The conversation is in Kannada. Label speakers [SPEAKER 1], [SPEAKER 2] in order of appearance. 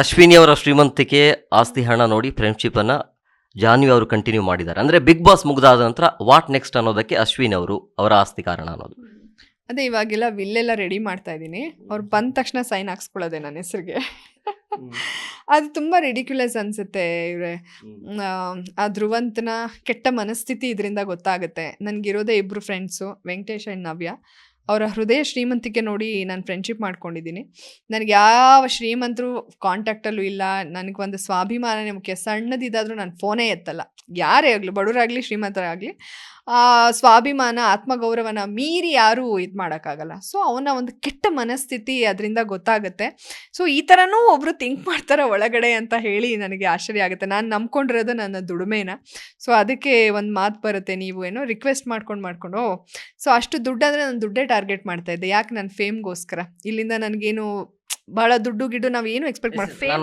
[SPEAKER 1] ಅಶ್ವಿನಿ ಅವರ ಶ್ರೀಮಂತಿಕೆ ಆಸ್ತಿ ಹಣ ನೋಡಿ ಫ್ರೆಂಡ್ಶಿಪ್ ಅನ್ನ ಜಾನ್ವಿ ಅವರು ಕಂಟಿನ್ಯೂ ಮಾಡಿದ್ದಾರೆ. ಅಂದ್ರೆ ಬಿಗ್ ಬಾಸ್ ಮುಗಿದಾದ ನಂತರ ವಾಟ್ ನೆಕ್ಸ್ಟ್ ಅನ್ನೋದಕ್ಕೆ ಅಶ್ವಿನಿ ಅವರು ಅವರ ಆಸ್ತಿ ಕಾರಣ ಅನ್ನೋದು.
[SPEAKER 2] ಅದೇ ಇವಾಗೆಲ್ಲ ವಿಲ್ಲೆಲ್ಲ ರೆಡಿ ಮಾಡ್ತಾ ಇದ್ದೀನಿ. ಅವ್ರು ಬಂದ ತಕ್ಷಣ ಸೈನ್ ಹಾಕ್ಸ್ಕೊಳ್ಳೋದೆ ನನ್ನ ಹೆಸರಿಗೆ. ಅದು ತುಂಬ ರೆಡಿಕ್ಯುಲಸ್ ಅನಿಸುತ್ತೆ ಇವರೇ. ಆ ಧ್ರುವಂತನ ಕೆಟ್ಟ ಮನಸ್ಥಿತಿ ಇದರಿಂದ ಗೊತ್ತಾಗುತ್ತೆ. ನನಗಿರೋದೇ ಇಬ್ಬರು ಫ್ರೆಂಡ್ಸು ವೆಂಕಟೇಶ್ ಆ್ಯಂಡ್ ನವ್ಯ. ಅವರ ಹೃದಯ ಶ್ರೀಮಂತಿಕೆ ನೋಡಿ ನಾನು ಫ್ರೆಂಡ್ಶಿಪ್ ಮಾಡ್ಕೊಂಡಿದ್ದೀನಿ. ನನಗೆ ಯಾವ ಶ್ರೀಮಂತರು ಕಾಂಟ್ಯಾಕ್ಟಲ್ಲೂ ಇಲ್ಲ. ನನಗೆ ಒಂದು ಸ್ವಾಭಿಮಾನನೇ ಮುಖ್ಯ. ಸಣ್ಣದಿದ್ದಾದರೂ ನಾನು ಫೋನೇ ಎತ್ತಲ್ಲ. ಯಾರೇ ಆಗಲಿ, ಬಡವರಾಗಲಿ, ಶ್ರೀಮಂತರಾಗಲಿ ಸ್ವಾಭಿಮಾನ, ಆತ್ಮಗೌರವನ ಮೀರಿ ಯಾರೂ ಇದು ಮಾಡೋಕ್ಕಾಗಲ್ಲ. ಸೊ ಅವನ ಒಂದು ಕೆಟ್ಟ ಮನಸ್ಥಿತಿ ಅದರಿಂದ ಗೊತ್ತಾಗುತ್ತೆ. ಸೊ ಈ ಥರನೂ ಒಬ್ಬರು ಥಿಂಕ್ ಮಾಡ್ತಾರೆ ಒಳಗಡೆ ಅಂತ ಹೇಳಿ ನನಗೆ ಆಶ್ಚರ್ಯ ಆಗುತ್ತೆ. ನಾನು ನಂಬ್ಕೊಂಡಿರೋದು ನನ್ನ ದುಡಿಮೆನ. ಸೊ ಅದಕ್ಕೆ ಒಂದು ಮಾತು ಬರುತ್ತೆ. ನೀವು ಏನೋ ರಿಕ್ವೆಸ್ಟ್ ಮಾಡ್ಕೊಂಡು ಮಾಡ್ಕೊಂಡು ಸೊ ಅಷ್ಟು ದುಡ್ಡು ಅಂದರೆ ನಾನು ದುಡ್ಡೇ ಟಾರ್ಗೆಟ್ ಮಾಡ್ತಾ ಇದ್ದೆ. ಯಾಕೆ ನನ್ನ ಫೇಮ್ಗೋಸ್ಕರ? ಇಲ್ಲಿಂದ ನನಗೇನು ಬಹಳ ದುಡ್ಡು ಗಿಡ್ಡು ನಾವು ಏನು ಎಕ್ಸ್ಪೆಕ್ಟ್ ಮಾಡ್ತೀವಿ ಫೇಮ್